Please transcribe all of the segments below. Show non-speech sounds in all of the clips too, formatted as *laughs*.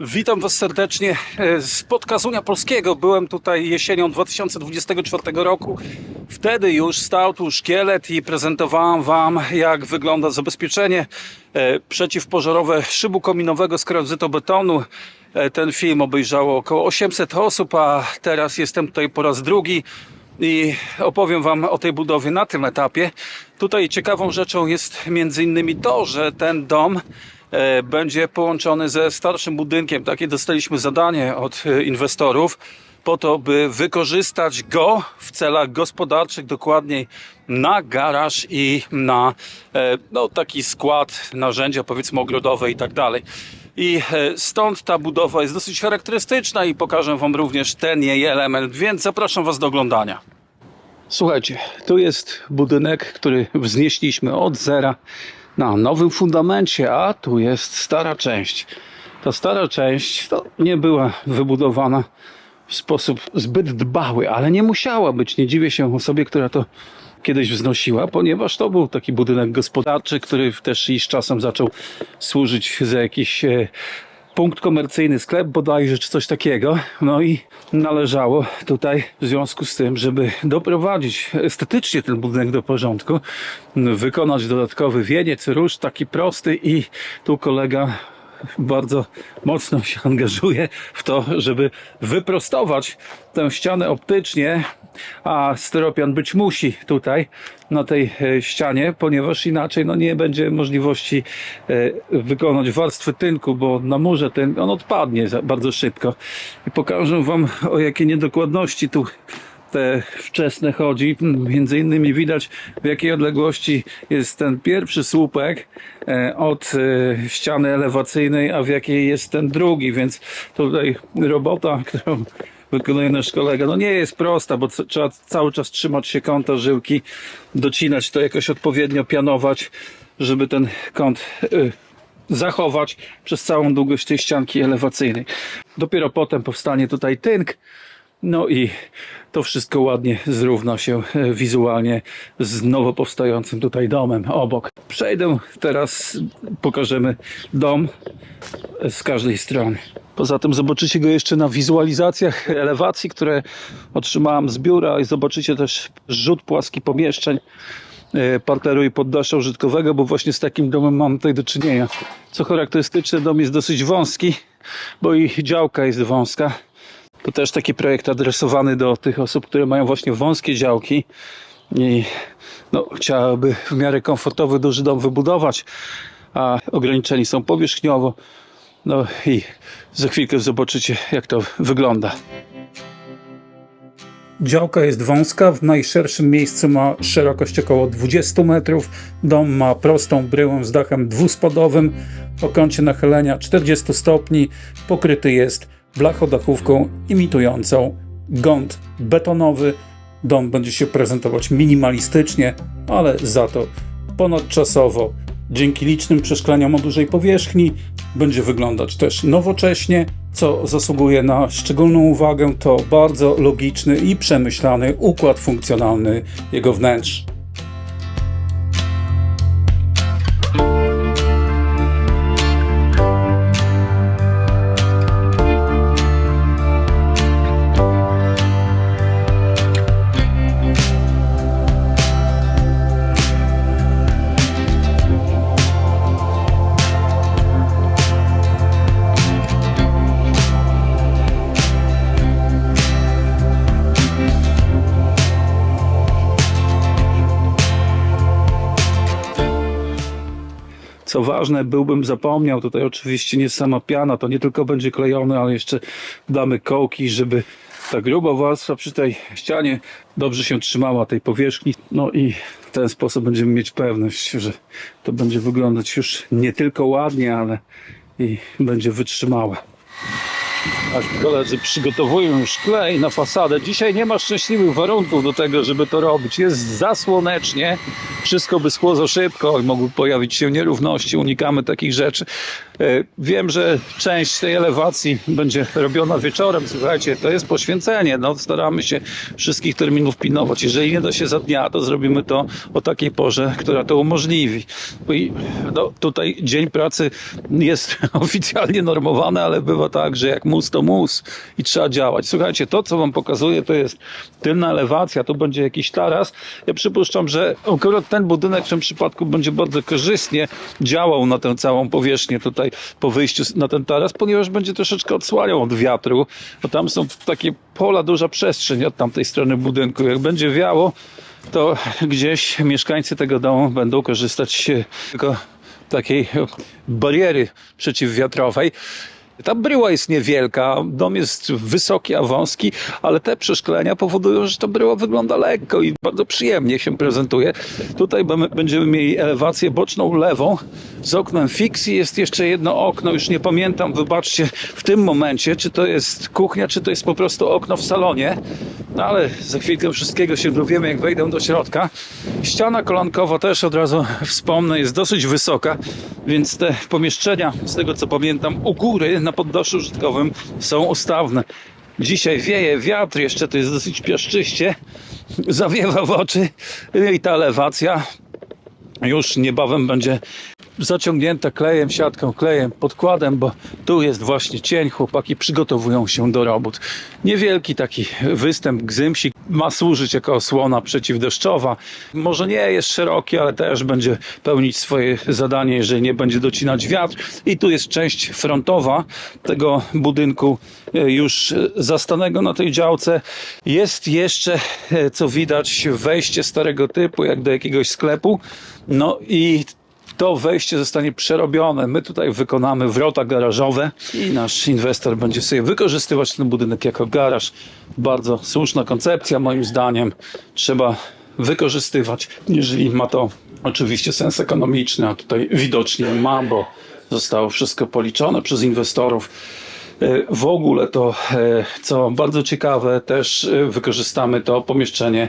Witam Was serdecznie e, z podkazunia polskiego. Byłem tutaj jesienią 2024 roku. Wtedy już stał tu szkielet i prezentowałem Wam, jak wygląda zabezpieczenie e, przeciwpożarowe szybu kominowego z betonu. Ten film obejrzało około 800 osób, a teraz jestem tutaj po raz drugi i opowiem Wam o tej budowie na tym etapie. Tutaj ciekawą rzeczą jest między innymi to, że ten dom e, będzie połączony ze starszym budynkiem. Takie dostaliśmy zadanie od e, inwestorów po to, by wykorzystać go w celach gospodarczych, dokładniej na garaż i na e, no, taki skład narzędzia, powiedzmy ogrodowe i tak dalej. I e, stąd ta budowa jest dosyć charakterystyczna i pokażę Wam również ten jej element, więc zapraszam Was do oglądania. Słuchajcie, tu jest budynek, który wznieśliśmy od zera na nowym fundamencie, a tu jest stara część. Ta stara część to nie była wybudowana w sposób zbyt dbały, ale nie musiała być. Nie dziwię się osobie, która to kiedyś wznosiła, ponieważ to był taki budynek gospodarczy, który też i z czasem zaczął służyć za jakiś e, punkt komercyjny, sklep bodajże, czy coś takiego. No i należało tutaj w związku z tym, żeby doprowadzić estetycznie ten budynek do porządku, wykonać dodatkowy wieniec, róż taki prosty i tu kolega bardzo mocno się angażuje w to, żeby wyprostować tę ścianę optycznie, a styropian być musi tutaj na tej e, ścianie, ponieważ inaczej no, nie będzie możliwości e, wykonać warstwy tynku, bo na murze ten on odpadnie bardzo szybko. I pokażę Wam o jakie niedokładności tu te wczesne chodzi. Między innymi widać w jakiej odległości jest ten pierwszy słupek e, od ściany elewacyjnej, a w jakiej jest ten drugi, więc tutaj robota, którą wykonuje nasz kolega, no nie jest prosta, bo trzeba cały czas trzymać się kąta żyłki, docinać to jakoś odpowiednio, pianować, żeby ten kąt e, zachować przez całą długość tej ścianki elewacyjnej. Dopiero potem powstanie tutaj tynk, no i to wszystko ładnie zrówna się e, wizualnie z nowo powstającym tutaj domem obok. Przejdę teraz, pokażemy dom z każdej strony. Poza tym zobaczycie go jeszcze na wizualizacjach elewacji, które otrzymałem z biura i zobaczycie też rzut płaski pomieszczeń e, parteru i poddasza użytkowego, bo właśnie z takim domem mam tutaj do czynienia. Co charakterystyczne, dom jest dosyć wąski, bo i działka jest wąska. To też taki projekt adresowany do tych osób, które mają właśnie wąskie działki i no, chciałyby w miarę komfortowy duży dom wybudować, a ograniczeni są powierzchniowo. No i za chwilkę zobaczycie, jak to wygląda. Działka jest wąska, w najszerszym miejscu ma szerokość około 20 metrów. Dom ma prostą bryłę z dachem dwuspadowym o kącie nachylenia 40 stopni. Pokryty jest blachodachówką imitującą gąd betonowy. Dom będzie się prezentować minimalistycznie, ale za to ponadczasowo. Dzięki licznym przeszkleniom o dużej powierzchni będzie wyglądać też nowocześnie, co zasługuje na szczególną uwagę. To bardzo logiczny i przemyślany układ funkcjonalny jego wnętrz. Co ważne, byłbym zapomniał, tutaj oczywiście nie sama piana, to nie tylko będzie klejone, ale jeszcze damy kołki, żeby ta gruba warstwa przy tej ścianie dobrze się trzymała tej powierzchni. No i w ten sposób będziemy mieć pewność, że to będzie wyglądać już nie tylko ładnie, ale i będzie wytrzymałe. Tak, koledzy przygotowują już klej na fasadę. Dzisiaj nie ma szczęśliwych warunków do tego, żeby to robić. Jest zasłonecznie, wszystko by schło za szybko i mogły pojawić się nierówności. Unikamy takich rzeczy. E, Wiem, że część tej elewacji będzie robiona wieczorem. Słuchajcie, to jest poświęcenie. No, staramy się wszystkich terminów pilnować. Jeżeli nie da się za dnia, to zrobimy to o takiej porze, która to umożliwi. I no, tutaj dzień pracy jest *laughs* oficjalnie normowany, ale bywa tak, że jak mus to mus i trzeba działać. Słuchajcie, to co wam pokazuję, to jest tylna elewacja, tu będzie jakiś taras. Ja przypuszczam, że akurat ten budynek w tym przypadku będzie bardzo korzystnie działał na tę całą powierzchnię tutaj po wyjściu na ten taras, ponieważ będzie troszeczkę odsłaniał od wiatru, bo tam są takie pola, duża przestrzeń od tamtej strony budynku. Jak będzie wiało, to gdzieś mieszkańcy tego domu będą korzystać tylko takiej bariery przeciwwiatrowej. Ta bryła jest niewielka, dom jest wysoki, a wąski, ale te przeszklenia powodują, że ta bryła wygląda lekko i bardzo przyjemnie się prezentuje. Tutaj będziemy- mieli elewację boczną lewą z oknem fixie. Jest jeszcze jedno okno, już nie pamiętam, wybaczcie w tym momencie, czy to jest kuchnia, czy to jest po prostu okno w salonie. No ale za chwilkę wszystkiego się dowiemy, jak wejdę do środka. Ściana kolankowa też od razu *laughs* wspomnę, jest dosyć wysoka, więc te pomieszczenia, z tego co pamiętam, u góry na poddaszu użytkowym są ustawne. Dzisiaj wieje wiatr, jeszcze to jest dosyć piaszczyście, *laughs* zawiewa w oczy No i ta elewacja już niebawem będzie zaciągnięta klejem, siatką, klejem, podkładem, bo tu jest właśnie cień, chłopaki przygotowują się do robót. Niewielki taki występ gzymsik ma służyć jako osłona przeciwdeszczowa. Może nie jest szeroki, ale też będzie pełnić swoje zadanie, jeżeli nie będzie docinać wiatr. I tu jest część frontowa tego budynku e, już zastanego na tej działce. Jest jeszcze, e, co widać, wejście starego typu, jak do jakiegoś sklepu. No i to wejście zostanie przerobione. My tutaj wykonamy wrota garażowe i nasz inwestor będzie sobie wykorzystywać ten budynek jako garaż. Bardzo słuszna koncepcja, moim zdaniem. Trzeba wykorzystywać, jeżeli ma to oczywiście sens ekonomiczny, a tutaj widocznie ma, bo zostało wszystko policzone przez inwestorów. E, W ogóle to, e, co bardzo ciekawe, też e, wykorzystamy to pomieszczenie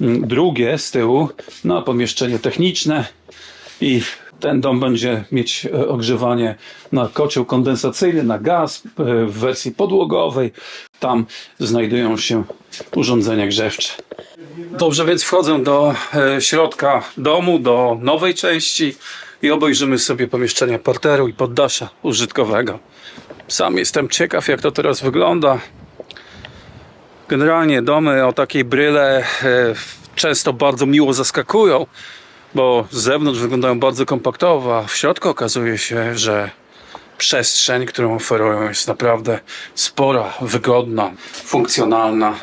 mm, drugie z tyłu na pomieszczenie techniczne i ten dom będzie mieć e, ogrzewanie na kocioł kondensacyjny, na gaz e, w wersji podłogowej. Tam znajdują się urządzenia grzewcze. Dobrze, więc wchodzę do e, środka domu, do nowej części i obejrzymy sobie pomieszczenia parteru i poddasza użytkowego. Sam jestem ciekaw, jak to teraz wygląda. Generalnie domy o takiej bryle często bardzo miło zaskakują, bo z zewnątrz wyglądają bardzo kompaktowo, a w środku okazuje się, że przestrzeń, którą oferują jest naprawdę spora, wygodna, funkcjonalna.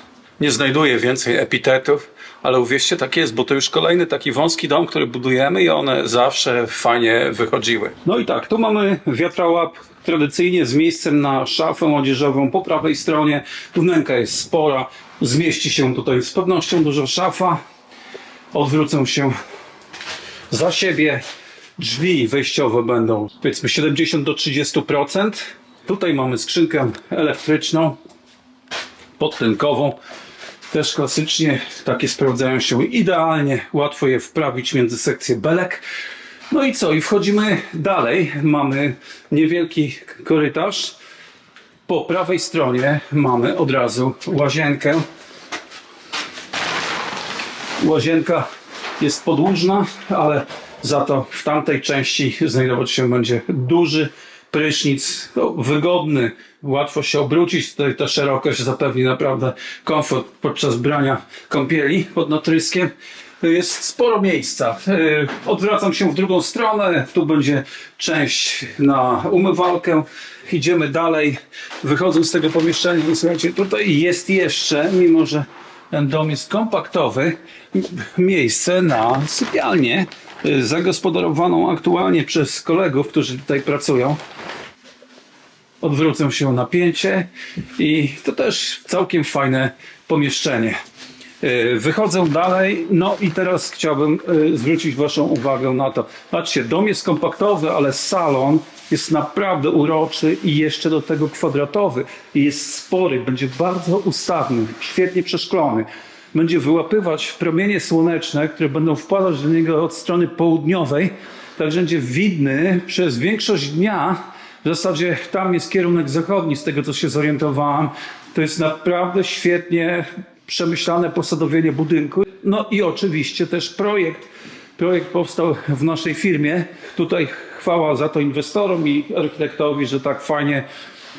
Nie znajduję więcej epitetów, ale uwierzcie, tak jest, bo to już kolejny taki wąski dom, który budujemy i one zawsze fajnie wychodziły. No i tak, tu mamy wiatrołap tradycyjnie z miejscem na szafę odzieżową po prawej stronie. Wnęka jest spora, zmieści się tutaj z pewnością duża szafa. Odwrócę się za siebie. Drzwi wejściowe będą powiedzmy 70 do 30%. Tutaj mamy skrzynkę elektryczną podtynkową. Też klasycznie takie sprawdzają się idealnie. Łatwo je wprawić między sekcje belek. No i co? I wchodzimy dalej. Mamy niewielki korytarz. Po prawej stronie mamy od razu łazienkę. Łazienka jest podłużna, ale za to w tamtej części znajdować się będzie duży prysznic, no, wygodny, łatwo się obrócić. Tutaj ta szerokość zapewni naprawdę komfort podczas brania kąpieli pod natryskiem. Jest sporo miejsca. Yy, Odwracam się w drugą stronę. Tu będzie część na umywalkę. Idziemy dalej. Wychodzę z tego pomieszczenia słuchajcie, tutaj jest jeszcze, mimo że ten dom jest kompaktowy, miejsce na sypialnię y, zagospodarowaną aktualnie przez kolegów, którzy tutaj pracują. Odwrócę się napięcie i to też całkiem fajne pomieszczenie. Y, Wychodzę dalej, no i teraz chciałbym y, zwrócić Waszą uwagę na to. Patrzcie, dom jest kompaktowy, ale salon jest naprawdę uroczy i jeszcze do tego kwadratowy. I jest spory, będzie bardzo ustawny, świetnie przeszklony. Będzie wyłapywać promienie słoneczne, które będą wpadać do niego od strony południowej, tak że będzie widny przez większość dnia W zasadzie tam jest kierunek zachodni, z tego co się zorientowałem. To jest naprawdę świetnie przemyślane posadowienie budynku. No i oczywiście też projekt. Projekt powstał w naszej firmie. Tutaj chwała za to inwestorom i architektowi, że tak fajnie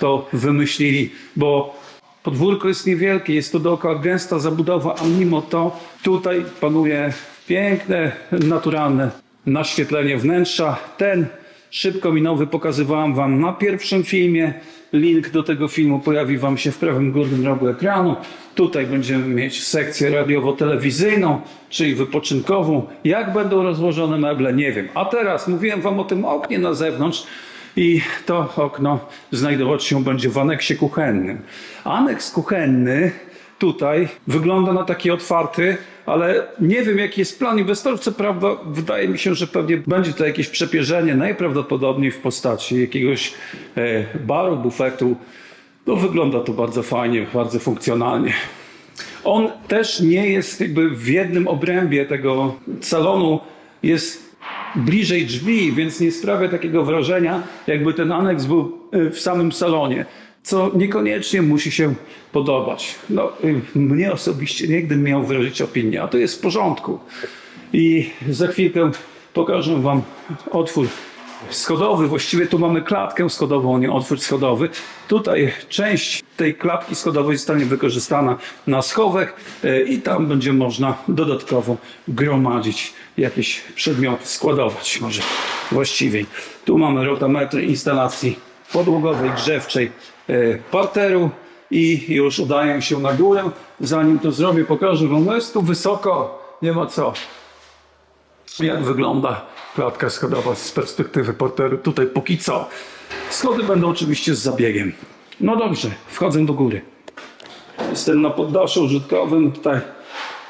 to wymyślili, bo podwórko jest niewielkie, jest to dookoła gęsta zabudowa, a mimo to tutaj panuje piękne, naturalne naświetlenie wnętrza. Ten szybkominowy pokazywałem Wam na pierwszym filmie. Link do tego filmu pojawi Wam się w prawym górnym rogu ekranu. Tutaj będziemy mieć sekcję radiowo-telewizyjną, czyli wypoczynkową. Jak będą rozłożone meble, nie wiem. A teraz mówiłem Wam o tym oknie na zewnątrz. I to okno znajdować się będzie w aneksie kuchennym. Aneks kuchenny tutaj wygląda na taki otwarty, ale nie wiem jaki jest plan inwestorów. Co prawda wydaje mi się, że pewnie będzie to jakieś przepierzenie, najprawdopodobniej w postaci jakiegoś e, baru, bufetu. No wygląda to bardzo fajnie, bardzo funkcjonalnie. On też nie jest jakby w jednym obrębie tego salonu, jest bliżej drzwi, więc nie sprawia takiego wrażenia, jakby ten aneks był y, w samym salonie, co niekoniecznie musi się podobać. No, y, mnie osobiście nigdy miał wyrazić opinię, a to jest w porządku. I za chwilkę pokażę Wam otwór schodowy. Właściwie tu mamy klatkę schodową, nie otwór schodowy. Tutaj część tej klatki schodowej zostanie wykorzystana na schowek e, i tam będzie można dodatkowo gromadzić jakieś przedmioty, składować może właściwie. Tu mamy rotametry instalacji podłogowej, grzewczej parteru i już udaję się na górę. Zanim to zrobię, pokażę Wam, no jest tu wysoko, nie ma co jak wygląda klatka schodowa z perspektywy porteru. Tutaj póki co. Schody będą oczywiście z zabiegiem. No dobrze, wchodzę do góry. Jestem na poddaszu użytkowym. Tutaj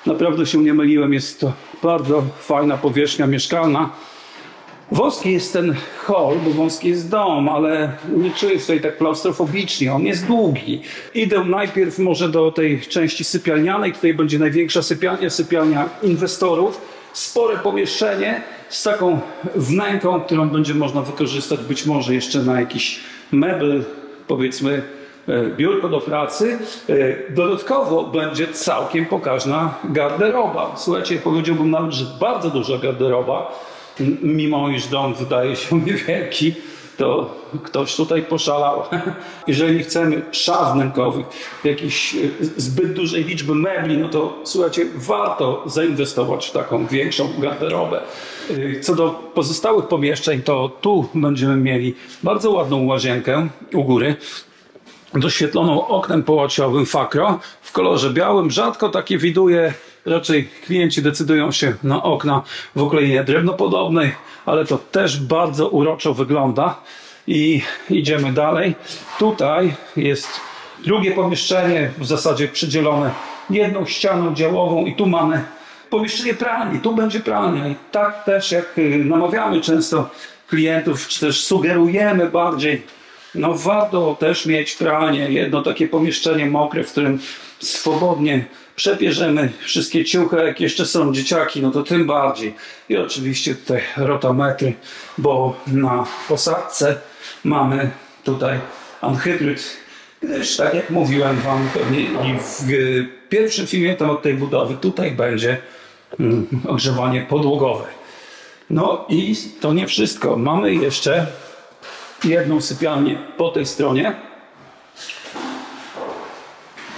naprawdę się nie myliłem. Jest to bardzo fajna powierzchnia mieszkalna. Wąski jest ten hol, bo wąski jest dom, ale nie czuję tutaj tak klaustrofobicznie. On jest długi. Idę najpierw może do tej części sypialnianej. Tutaj będzie największa sypialnia, sypialnia inwestorów. Spore pomieszczenie z taką wnęką, którą będzie można wykorzystać być może jeszcze na jakiś mebel, powiedzmy e, biurko do pracy. E, Dodatkowo będzie całkiem pokaźna garderoba. Słuchajcie, powiedziałbym nawet, że bardzo duża garderoba mimo iż dom wydaje się *laughs* niewielki, to ktoś tutaj poszalał. *laughs* Jeżeli chcemy szaf wnękowych, jakiejś e, zbyt dużej liczby mebli, no to słuchajcie, warto zainwestować w taką większą garderobę. E, Co do pozostałych pomieszczeń, to tu będziemy mieli bardzo ładną łazienkę u góry doświetloną oknem połociowym Fakro w kolorze białym. Rzadko takie widuję, raczej klienci decydują się na okna w oklejenie drewnopodobnej, ale to też bardzo uroczo wygląda. I idziemy dalej. Tutaj jest drugie pomieszczenie, w zasadzie przydzielone jedną ścianą działową i tu mamy pomieszczenie pralni, tu będzie pralnia i tak też jak y, namawiamy często klientów, czy też sugerujemy bardziej no warto też mieć pralnię, jedno takie pomieszczenie mokre, w którym swobodnie przebierzemy wszystkie ciuchy, jak jeszcze są dzieciaki, no to tym bardziej. I oczywiście tutaj rotametry, bo na posadzce mamy tutaj anhydryd, gdyż tak jak mówiłem Wam pewnie i w pierwszym filmie temat tej budowy, tutaj będzie mm, ogrzewanie podłogowe. No i to nie wszystko. Mamy jeszcze jedną sypialnię po tej stronie.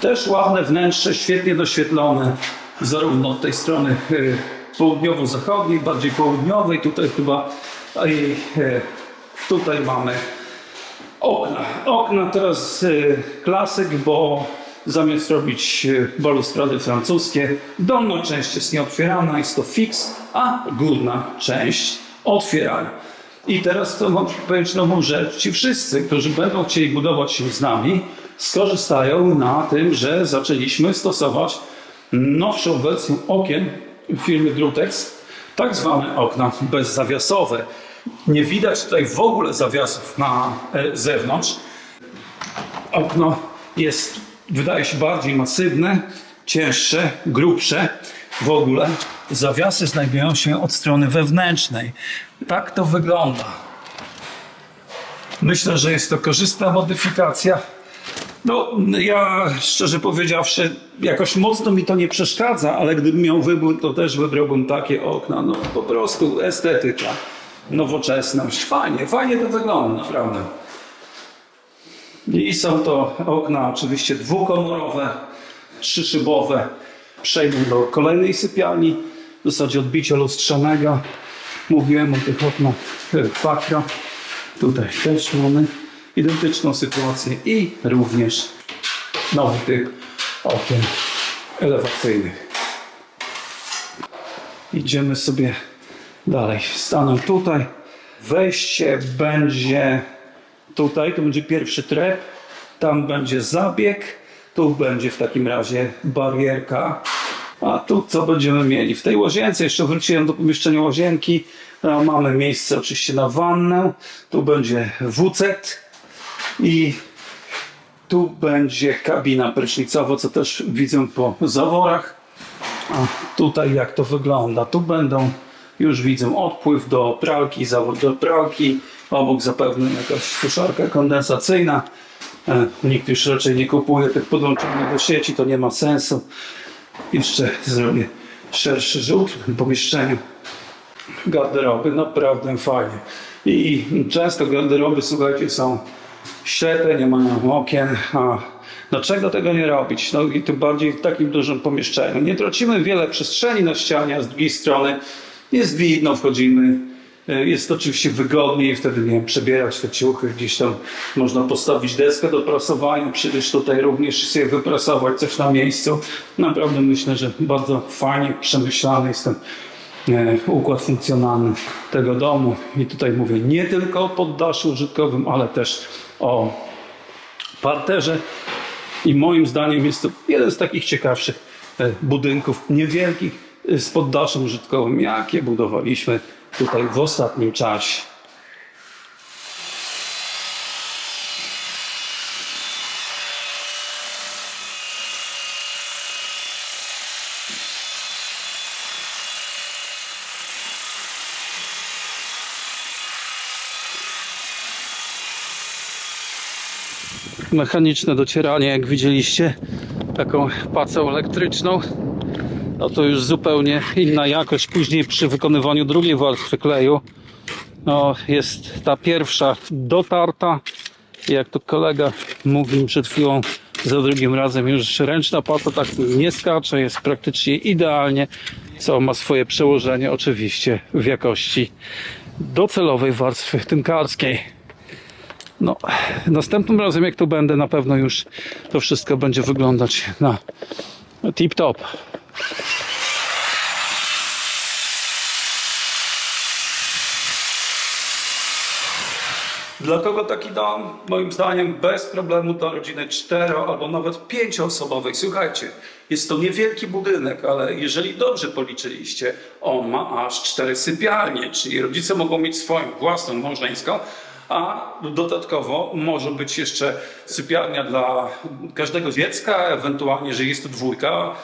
Też ładne wnętrze, świetnie doświetlone, zarówno od tej strony y, południowo-zachodniej, bardziej południowej, tutaj chyba y, tutaj mamy okna. Okna teraz y, klasyk, bo zamiast robić balustrady francuskie, dolna część jest nieotwierana, jest to fix, a górna część otwierana. I teraz chcę Wam powiedzieć nową rzecz. Ci wszyscy, którzy będą chcieli budować się z nami, skorzystają na tym, że zaczęliśmy stosować nowszą wersję okien firmy Drutex, tak zwane okna bezzawiasowe. Nie widać tutaj w ogóle zawiasów na e, zewnątrz. Okno jest, wydaje się, bardziej masywne, cięższe, grubsze. W ogóle zawiasy znajdują się od strony wewnętrznej. Tak to wygląda. Myślę, że jest to korzystna modyfikacja. No, ja szczerze powiedziawszy, jakoś mocno mi to nie przeszkadza, ale gdybym miał wybór, to też wybrałbym takie okna. No po prostu estetyka, nowoczesność. Fajnie, fajnie to wygląda, naprawdę. I są to okna oczywiście dwukolorowe, trzyszybowe. Przejdę do kolejnej sypialni, w zasadzie odbicia lustrzanego. Mówiłem o tych oknach e, Fakra. Tutaj też mamy identyczną sytuację i również nowy typ okien elewacyjnych. Idziemy sobie dalej. Stanę tutaj. Wejście będzie tutaj, to będzie pierwszy trep. Tam będzie zabieg. Tu będzie w takim razie barierka. A tu co będziemy mieli? W tej łazience, jeszcze wróciłem do pomieszczenia łazienki. Mamy miejsce oczywiście na wannę. Tu będzie WC i tu będzie kabina prysznicowa, co też widzę po zaworach. A tutaj jak to wygląda? Tu będą, już widzę, odpływ do pralki, zawór do pralki. Obok zapewne jakaś suszarka kondensacyjna. E, Nikt już raczej nie kupuje tych podłączonych do sieci, to nie ma sensu. Jeszcze zrobię szerszy rzut w pomieszczeniu. Garderoby, naprawdę fajnie. I często garderoby, słuchajcie, są ślepe, nie mają okien. A dlaczego tego nie robić? No i tym bardziej w takim dużym pomieszczeniu. Nie tracimy wiele przestrzeni na ścianie, a z drugiej strony jest widno, wchodzimy. Y, Jest oczywiście wygodniej, wtedy nie wiem, przebierać te ciuchy, gdzieś tam można postawić deskę do prasowania, przecież tutaj również sobie wyprasować coś na miejscu. Naprawdę myślę, że bardzo fajnie przemyślany jest ten e, układ funkcjonalny tego domu. I tutaj mówię nie tylko o poddaszu użytkowym, ale też o parterze. I moim zdaniem jest to jeden z takich ciekawszych e, budynków niewielkich e, z poddaszem użytkowym, jakie budowaliśmy tutaj w ostatnim czasie. Mechaniczne docieranie, jak widzieliście, taką pacą elektryczną. No to już zupełnie inna jakość. Później przy wykonywaniu drugiej warstwy kleju no, jest ta pierwsza dotarta. Jak to kolega mówił przed chwilą, za drugim razem już ręczna pata tak nie skacze, jest praktycznie idealnie, co ma swoje przełożenie oczywiście w jakości docelowej warstwy tynkarskiej. No, następnym razem jak tu będę, na pewno już to wszystko będzie wyglądać na tip top. Dla kogo taki dom? Moim zdaniem bez problemu dla rodziny cztero albo nawet pięcioosobowej. Słuchajcie, jest to niewielki budynek, ale jeżeli dobrze policzyliście, on ma aż cztery sypialnie, czyli rodzice mogą mieć swoją własną małżeńską, a dodatkowo może być jeszcze sypialnia dla każdego dziecka, ewentualnie, jeżeli jest to dwójka,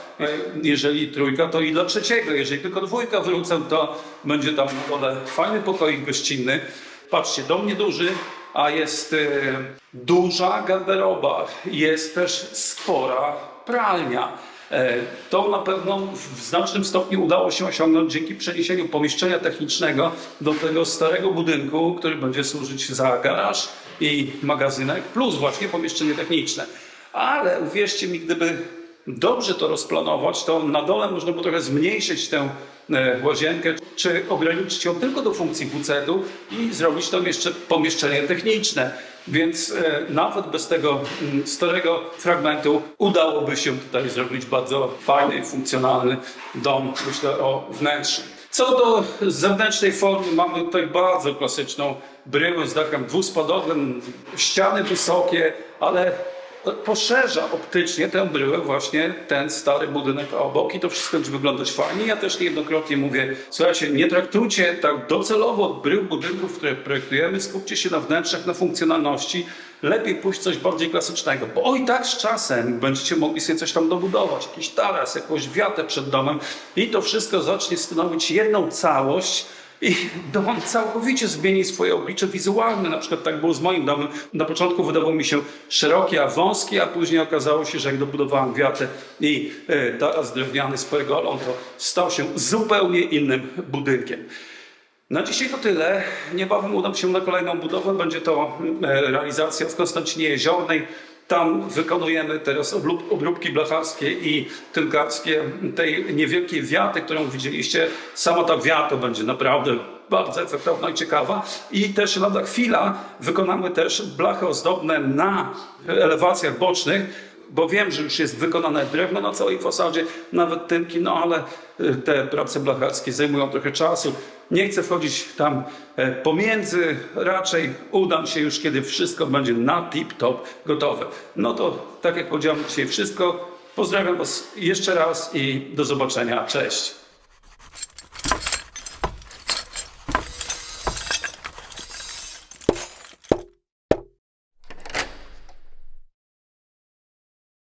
jeżeli trójka, to i dla trzeciego. Jeżeli tylko dwójka wrócę, to będzie tam na dole fajny pokoik gościnny. Patrzcie, dom nieduży, a jest e, duża garderoba, jest też spora pralnia. E, To na pewno w znacznym stopniu udało się osiągnąć dzięki przeniesieniu pomieszczenia technicznego do tego starego budynku, który będzie służyć za garaż i magazynek, plus właśnie pomieszczenie techniczne. Ale uwierzcie mi, gdyby dobrze to rozplanować, to na dole można było trochę zmniejszyć tę e, łazienkę, czy ograniczyć ją tylko do funkcji WC-u i zrobić tam jeszcze pomieszczenie techniczne. Więc e, nawet bez tego mm, starego fragmentu udałoby się tutaj zrobić bardzo fajny i funkcjonalny dom, myślę o wnętrzu. Co do zewnętrznej formy, mamy tutaj bardzo klasyczną bryłę z dachem dwuspadowym, ściany wysokie, ale poszerza optycznie tę bryłę właśnie ten stary budynek obok i to wszystko będzie wyglądać fajnie. Ja też niejednokrotnie mówię, słuchajcie, nie traktujcie tak docelowo brył budynków, które projektujemy, skupcie się na wnętrzach, na funkcjonalności. Lepiej pójść coś bardziej klasycznego, bo oj tak z czasem będziecie mogli sobie coś tam dobudować, jakiś taras, jakąś wiatę przed domem i to wszystko zacznie stanowić jedną całość I dom całkowicie zmieni swoje oblicze wizualne. Na przykład tak było z moim domem. Na początku wydawał mi się szeroki, a wąski, a później okazało się, że jak dobudowałem wiatę i e, taras drewniany z pergolą, to stał się zupełnie innym budynkiem. Na dzisiaj to tyle. Niebawem udam się na kolejną budowę. Będzie to e, realizacja w Konstancinie Jeziornej. Tam wykonujemy teraz obróbki blacharskie i tynkarskie tej niewielkiej wiaty, którą widzieliście. Sama ta wiata będzie naprawdę bardzo efektowna i ciekawa. I też lada chwila wykonamy też blachy ozdobne na elewacjach bocznych bo wiem, że już jest wykonane drewno na całej fasadzie, nawet tynki, no ale y, te prace blacharskie zajmują trochę czasu. Nie chcę wchodzić tam e, pomiędzy, raczej udam się już, kiedy wszystko będzie na tip-top gotowe. No to tak jak powiedziałem dzisiaj wszystko. Pozdrawiam Was jeszcze raz i do zobaczenia. Cześć.